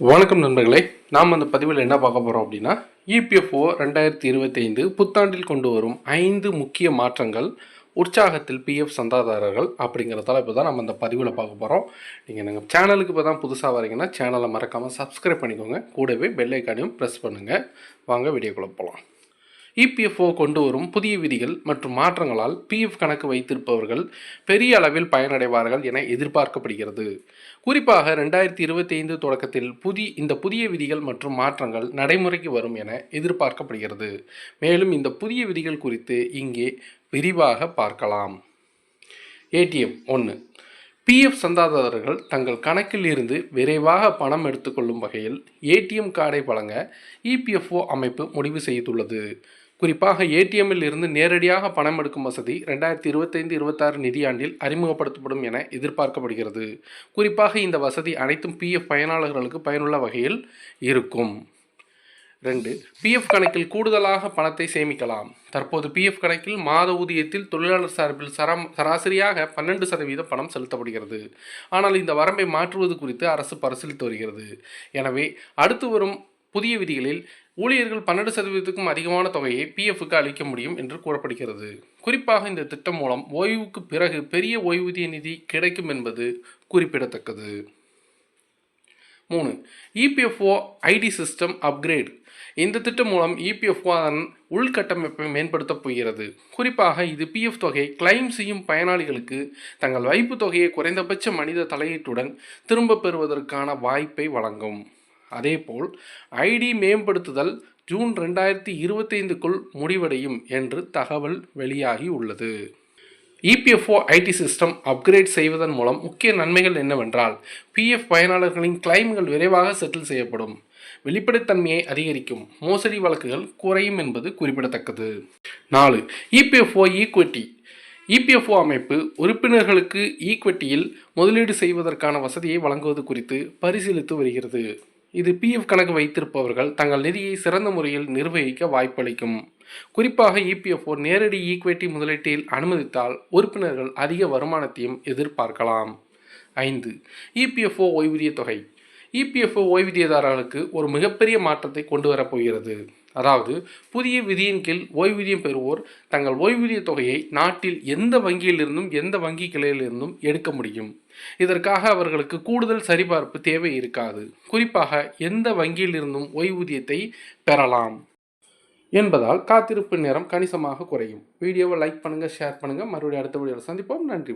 வணக்கம் நண்பர்களே நாம் அந்த பதிவில் என்ன பார்க்க போகிறோம் அப்படின்னா இபிஎஃப்ஓ ரெண்டாயிரத்தி இருபத்தைந்து புத்தாண்டில் கொண்டு வரும் ஐந்து முக்கிய மாற்றங்கள் உற்சாகத்தில் பிஎஃப் சந்தாதாரர்கள் அப்படிங்கிறதால இப்போ தான் நம்ம அந்த பதிவில் பார்க்க போகிறோம் நீங்கள் எங்கள் சேனலுக்கு இப்போ தான் புதுசாக வரீங்கன்னா சேனலை மறக்காமல் சப்ஸ்கிரைப் பண்ணிக்கோங்க. கூடவே பெல் ஐக்கானையும் ப்ரெஸ் பண்ணுங்கள் வாங்க வீடியோக்குள்ளே போகலாம் இபிஎஃப்ஓ கொண்டு வரும் புதிய விதிகள் மற்றும் மாற்றங்களால் பிஎஃப் கணக்கு வைத்திருப்பவர்கள் பெரிய அளவில் பயனடைவார்கள் என எதிர்பார்க்கப்படுகிறது. குறிப்பாக ரெண்டாயிரத்தி இருபத்தி ஐந்து தொடக்கத்தில் புதிய இந்த புதிய விதிகள் மற்றும் மாற்றங்கள் நடைமுறைக்கு வரும் என எதிர்பார்க்கப்படுகிறது. மேலும் இந்த புதிய விதிகள் குறித்து இங்கே விரிவாக பார்க்கலாம். ஏடிஎம் ஒன்று பிஎஃப் சந்தாதாரர்கள் தங்கள் கணக்கில் இருந்து விரைவாக பணம் எடுத்துக்கொள்ளும் வகையில் ஏடிஎம் கார்டை வழங்க இபிஎஃப்ஓ அமைப்பு முடிவு செய்துள்ளது. குறிப்பாக ஏடிஎம்மில் இருந்து நேரடியாக பணம் எடுக்கும் வசதி ரெண்டாயிரத்தி இருபத்தைந்து இருபத்தாறு நிதியாண்டில் அறிமுகப்படுத்தப்படும் என எதிர்பார்க்கப்படுகிறது. குறிப்பாக இந்த வசதி அனைத்தும் பிஎஃப் பயனாளர்களுக்கு பயனுள்ள வகையில் இருக்கும். ரெண்டு பிஎஃப் கணக்கில் கூடுதலாக பணத்தை சேமிக்கலாம். தற்போது பிஎஃப் கணக்கில் மாத ஊதியத்தில் தொழிலாளர் சார்பில் சரம் சராசரியாக பன்னெண்டு சதவீதம் பணம் செலுத்தப்படுகிறது. ஆனால் இந்த வரம்பை மாற்றுவது குறித்து அரசு பரிசீலித்து வருகிறது. எனவே அடுத்து வரும் புதிய விதிகளில் ஊழியர்கள் பன்னெண்டு சதவீதத்துக்கும் அதிகமான தொகையை பிஎஃப்க்கு அளிக்க முடியும் என்று கூறப்படுகிறது. குறிப்பாக இந்த திட்டம் மூலம் ஓய்வுக்கு பிறகு பெரிய ஓய்வூதிய நிதி கிடைக்கும் என்பது குறிப்பிடத்தக்கது. மூணு இபிஎஃப்ஓ ஐடி சிஸ்டம் அப்கிரேட் இந்த திட்டம் மூலம் இபிஎஃப்ஓ அதன் உள்கட்டமைப்பை மேம்படுத்தப் போகிறது. குறிப்பாக இது பிஎஃப் தொகை கிளைம் செய்யும் பயனாளிகளுக்கு தங்கள் வைப்பு தொகையை குறைந்தபட்ச மனித தலையீட்டுடன் திரும்பப் பெறுவதற்கான வாய்ப்பை வழங்கும். அதேபோல் ஐடி மேம்படுத்துதல் ஜூன் ரெண்டாயிரத்தி இருபத்தைந்துக்குள் முடிவடையும் என்று தகவல் வெளியாகி உள்ளது. இபிஎஃப்ஓ ஐடி சிஸ்டம் அப்கிரேட் செய்வதன் மூலம் முக்கிய நன்மைகள் என்னவென்றால் பிஎஃப் பயனாளர்களின் கிளைம்கள் விரைவாக செட்டில் செய்யப்படும். வெளிப்படைத்தன்மையை அதிகரிக்கும். மோசடி வழக்குகள் குறையும் என்பது குறிப்பிடத்தக்கது. நாலு இபிஎஃப்ஓ ஈக்விட்டி. இபிஎஃப்ஓ அமைப்பு உறுப்பினர்களுக்கு ஈக்விட்டியில் முதலீடு செய்வதற்கான வசதியை வழங்குவது குறித்து பரிசீலித்து வருகிறது. இது பிஎஃப் கணக்கு வைத்திருப்பவர்கள் தங்கள் நிதியை சிறந்த முறையில் நிர்வகிக்க வாய்ப்பளிக்கும். குறிப்பாக இபிஎஃப்ஓ நேரடி ஈக்விட்டி முதலீட்டில் அனுமதித்தால் உறுப்பினர்கள் அதிக வருமானத்தையும் எதிர்பார்க்கலாம். ஐந்து இபிஎஃப்ஓ ஓய்வூதிய தொகை. இபிஎஃப்ஓ ஓய்வூதியதாரர்களுக்கு ஒரு மிகப்பெரிய மாற்றத்தை கொண்டு வரப்போகிறது அதாவது புதிய விதியின் கீழ் ஓய்வூதியம் பெறுவோர் தங்கள் ஓய்வூதிய தொகையை நாட்டில் எந்த வங்கியிலிருந்தும் எந்த வங்கி கிளையிலிருந்தும் எடுக்க முடியும். இதற்காக அவர்களுக்கு கூடுதல் சரிபார்ப்பு தேவை இருக்காது. குறிப்பாக எந்த வங்கியிலிருந்தும் ஓய்வூதியத்தை பெறலாம். என்பதால் காத்திருப்பு நேரம் கணிசமாக குறையும். வீடியோவை லைக் பண்ணுங்கள் ஷேர் பண்ணுங்கள் மறுபடியும் அடுத்த வீடியோவில் சந்திப்போம். நன்றி.